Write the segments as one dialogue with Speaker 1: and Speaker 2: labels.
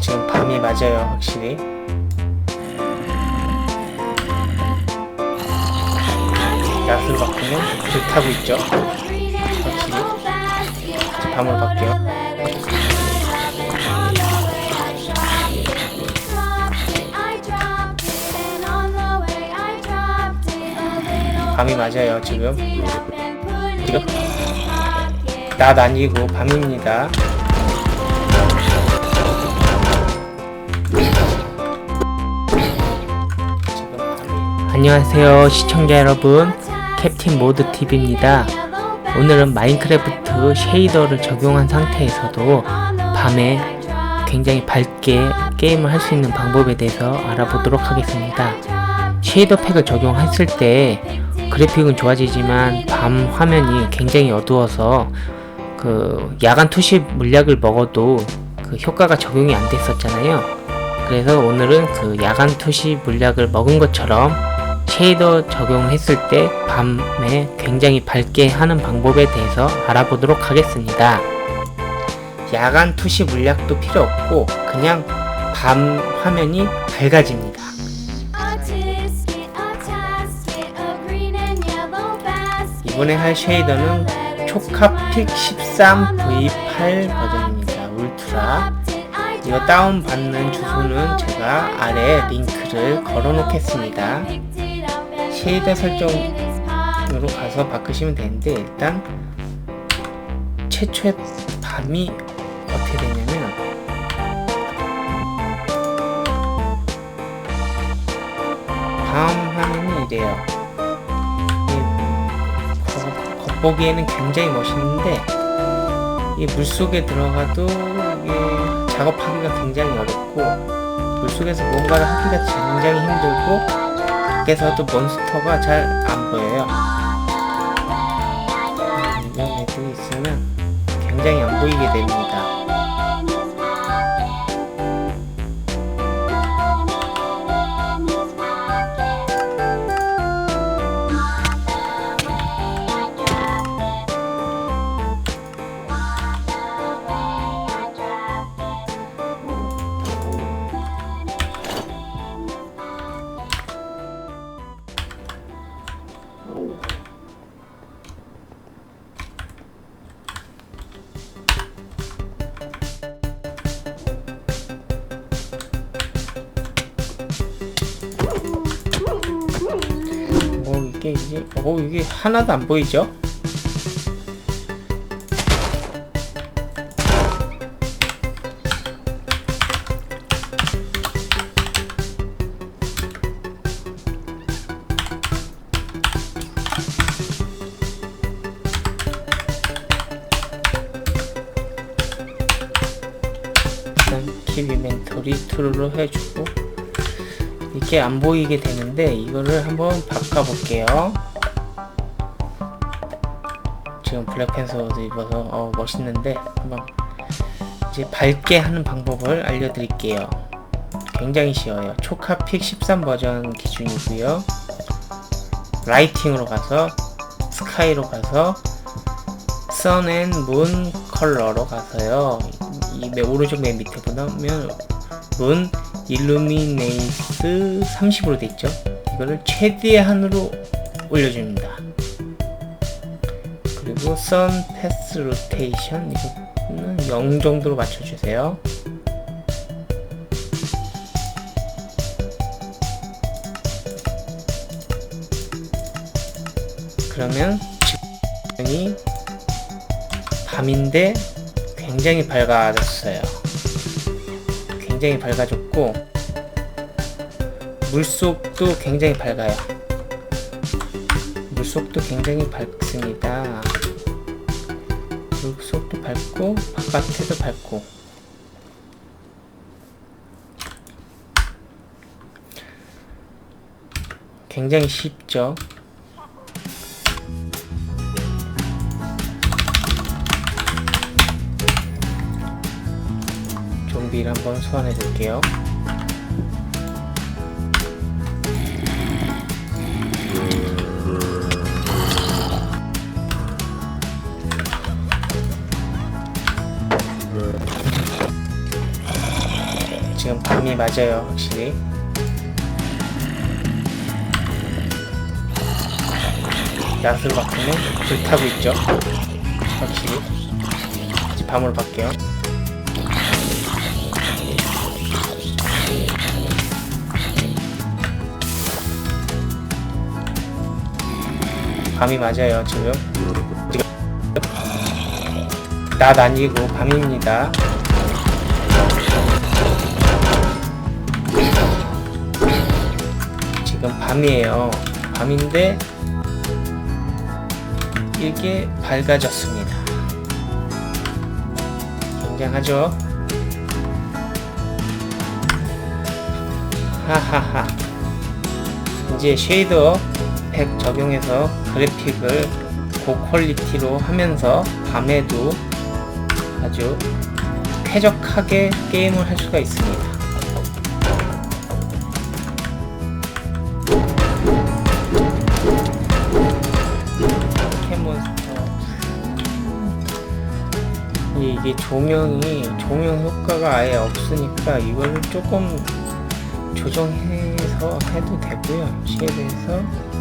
Speaker 1: 지금 밤이 맞아요, 확실히. 야수로 바꾸면 불타고 있죠. 확실히. 밤으로 바뀌어요. 밤이 맞아요, 지금. 지금 낮 아니고 밤입니다. 안녕하세요, 시청자 여러분. 캡틴 모드 TV입니다. 오늘은 마인크래프트 쉐이더를 적용한 상태에서도 밤에 굉장히 밝게 게임을 할 수 있는 방법에 대해서 알아보도록 하겠습니다. 쉐이더 팩을 적용했을 때 그래픽은 좋아지지만 밤 화면이 굉장히 어두워서 그 야간 투시 물약을 먹어도 그 효과가 적용이 안 됐었잖아요. 그래서 오늘은 그 야간 투시 물약을 먹은 것처럼 쉐이더 적용했을 때 밤에 굉장히 밝게 하는 방법에 대해서 알아보도록 하겠습니다. 야간 투시 물약도 필요 없고 그냥 밤 화면이 밝아집니다. 이번에 할 쉐이더는 초카픽 13 V8 버전입니다. 울트라. 이거 다운받는 주소는 제가 아래 링크를 걸어 놓겠습니다. 쉐이더 설정으로 가서 바꾸시면 되는데 일단 최초의 밤이 어떻게 되냐면 밤 화면이 이래요. 보기에는 굉장히 멋있는데 이 물속에 들어가도 이게 작업하기가 굉장히 어렵고 물속에서 뭔가를 하기가 굉장히 힘들고 밖에서도 몬스터가 잘 안 보여요. 이런 애들이 있으면 굉장히 안 보이게 됩니다. 뭐 이게 이게 어 이게 하나도 안 보이죠? 일단 킵 이벤토리 트루로 해주고 이게 안 보이게 되는데 이거를 한번 바꿔 볼게요. 지금 블랙팬서도 입어서 어, 멋있는데 한번 이제 밝게 하는 방법을 알려드릴게요. 굉장히 쉬워요. 초카픽 13 버전 기준이고요. 라이팅으로 가서 스카이로 가서 선앤문 컬러로 가서요. 이 맨 오른쪽 맨 밑에 보면 문 일루미네이스 30으로 돼 있죠. 이거를 최대한으로 올려줍니다. 그리고 선 패스 로테이션 이거는 0 정도로 맞춰주세요. 그러면 지금이 밤인데 굉장히 밝아졌어요. 굉장히 밝아졌고 물속도 굉장히 밝아요. 물속도 굉장히 밝습니다. 물속도 밝고 바깥에도 밝고 굉장히 쉽죠. 여기를 한번 소환해 볼게요. 지금 밤이 맞아요, 확실히. 야술 바꾸는 불타고 있죠. 확실히. 이제 밤으로 바뀌어요. 밤이 맞아요, 지금. 지금 낮 아니고 밤입니다. 지금 밤이에요. 밤인데 이게 밝아졌습니다. 굉장하죠? 하하하. 이제 쉐이더 팩 적용해서 그래픽을 고퀄리티로 하면서 밤에도 아주 쾌적하게 게임을 할 수가 있습니다. 이게 조명이 조명 효과가 아예 없으니까 이걸 조금 조정해서 해도 되고요 쉐이드에서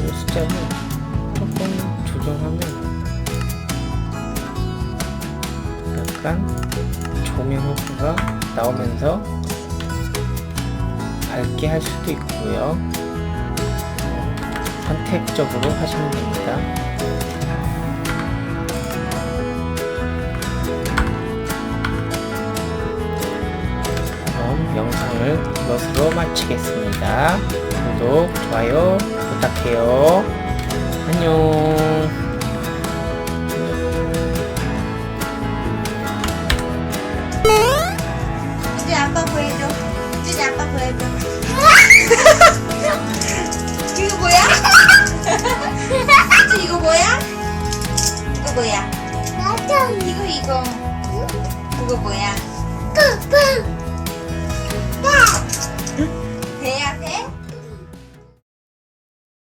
Speaker 1: 이 숫자를 조금 조정하면 약간 조명 효과가 나오면서 밝게 할 수도 있고요. 선택적으로 하시면 됩니다. 그럼 영상을 이것으로 마치겠습니다. 구독, 좋아요 부탁해요. 안녕.
Speaker 2: 이제 아빠.